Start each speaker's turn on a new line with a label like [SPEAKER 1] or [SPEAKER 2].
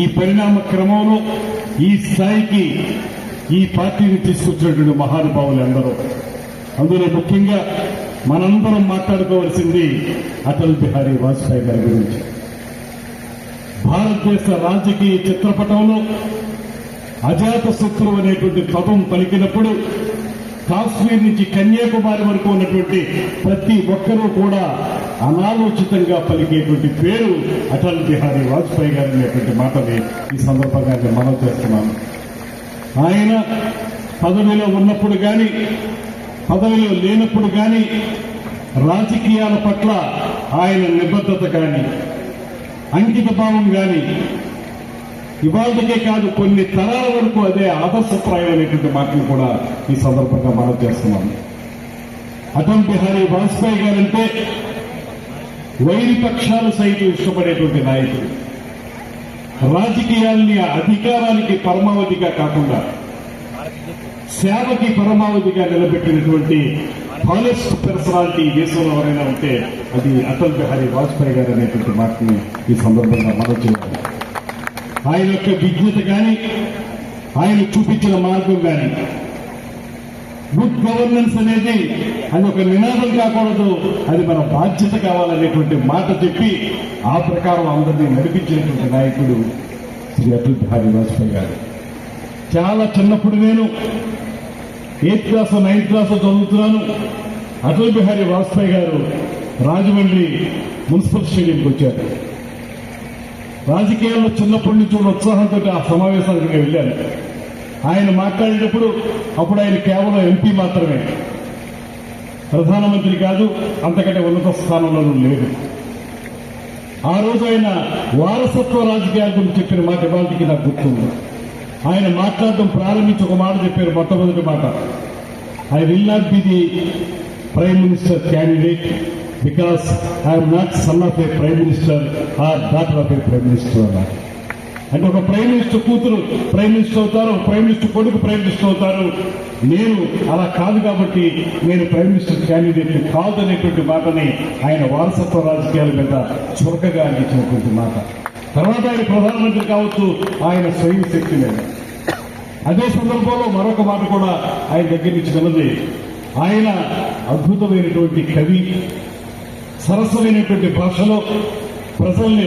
[SPEAKER 1] ఈ పరిణామ క్రమంలో ఈ స్థాయికి ఈ పార్టీని తీసుకొచ్చినటువంటి మహానుభావులు అందరూ. అందులో ముఖ్యంగా మనందరం మాట్లాడుకోవాల్సింది అటల్ బిహారీ వాజ్పేయి గారి గురించి. భారతదేశ రాజకీయ చిత్రపటంలో అజాత శత్రువు అనేటువంటి పదం పలికినప్పుడు కాశ్మీర్ నుంచి కన్యాకుమారి వరకు ఉన్నటువంటి ప్రతి ఒక్కరూ కూడా అనాలోచితంగా పలికేటువంటి పేరు అటల్ బిహారీ వాజ్పేయి గారు అనేటువంటి మాటని ఈ సందర్భంగా నేను మనం చేస్తున్నాను. ఆయన పదవిలో ఉన్నప్పుడు కానీ పదవిలో లేనప్పుడు కానీ రాజకీయాల పట్ల ఆయన నిబద్ధత కానీ అంకిత భావం కానీ ఇవాళకే కాదు కొన్ని తరాల వరకు అదే ఆదర్శప్రాయమైనటువంటి మాటలు కూడా ఈ సందర్భంగా మనం చేస్తున్నాము అటల్ బిహారీ వాజ్పేయి గారంటే వైరి పక్షాలు సైతం ఇష్టపడేటువంటి నాయకుడు. రాజకీయాల్ని అధికారానికి పరమావధిగా కాకుండా సేవకి పరమావధిగా నిలబెట్టినటువంటి హానెస్ట్ పర్సనాలిటీ దేశంలో ఎవరైనా ఉంటే అది అటల్ బిహారీ వాజ్పేయి గారు అనేటువంటి మాటని ఈ సందర్భంగా మనం చేయాలి. ఆయన యొక్క విజ్ఞత కానీ ఆయన చూపించిన మార్గం కానీ గుడ్ గవర్నెన్స్ అనేది అది ఒక నినాదం కాకూడదు. అది మన బాధ్యత కావాలనేటువంటి మాట చెప్పి ఆ ప్రకారం అందరినీ నడిపించినటువంటి నాయకుడు శ్రీ అటల్ బిహారీ వాజ్పేయి గారు. చాలా చిన్నప్పుడు నేను ఎయిత్ క్లాస్ నైన్త్ క్లాస్ చదువుతున్నాను. అటల్ బిహారీ వాజ్పేయి గారు రాజమండ్రి మున్సిపల్ స్టేడియంకి వచ్చారు. రాజకీయాల్లో చిన్నప్పటి నుంచి ఉన్న ఉత్సాహంతో ఆ సమావేశానికి నేను వెళ్ళాను. ఆయన మాట్లాడేటప్పుడు అప్పుడు ఆయన కేవలం ఎంపీ మాత్రమే. ప్రధానమంత్రి కాదు అంతకంటే ఉన్నత స్థానంలోనూ లేదు ఆ రోజు ఆయన వారసత్వ రాజకీయాల గురించి చెప్పిన మాట ఇవాళకి నాకు గుర్తుంది. ఆయన మాట్లాడడం ప్రారంభించి ఒక మాట చెప్పారు మొట్టమొదటి మాట. I will not be the prime minister candidate because I'm not son of a prime minister or daughter of a prime minister అన్నారు అంటే ఒక ప్రైమ్ మినిస్టర్ కూతురు ప్రైమ్ మినిస్టర్ అవుతారు ఒక ప్రైమ్ మినిస్టర్ కొడుకు ప్రైమ్ మినిస్టర్ అవుతారు. నేను అలా కాదు కాబట్టి నేను ప్రైమ్ మినిస్టర్ క్యాండిడేట్ కాదు అనేటువంటి మాటని ఆయన వారసత్వ రాజకీయాల మీద చురకగా అందించినటువంటి మాట. తర్వాత ఆయన ప్రధానమంత్రి కావచ్చు ఆయన స్వయం శక్తి మీద. అదే సందర్భంలో మరొక మాట కూడా ఆయన దగ్గర నుంచి ఉన్నది ఆయన అద్భుతమైనటువంటి కవి సరసమైనటువంటి భాషలో ప్రజల్ని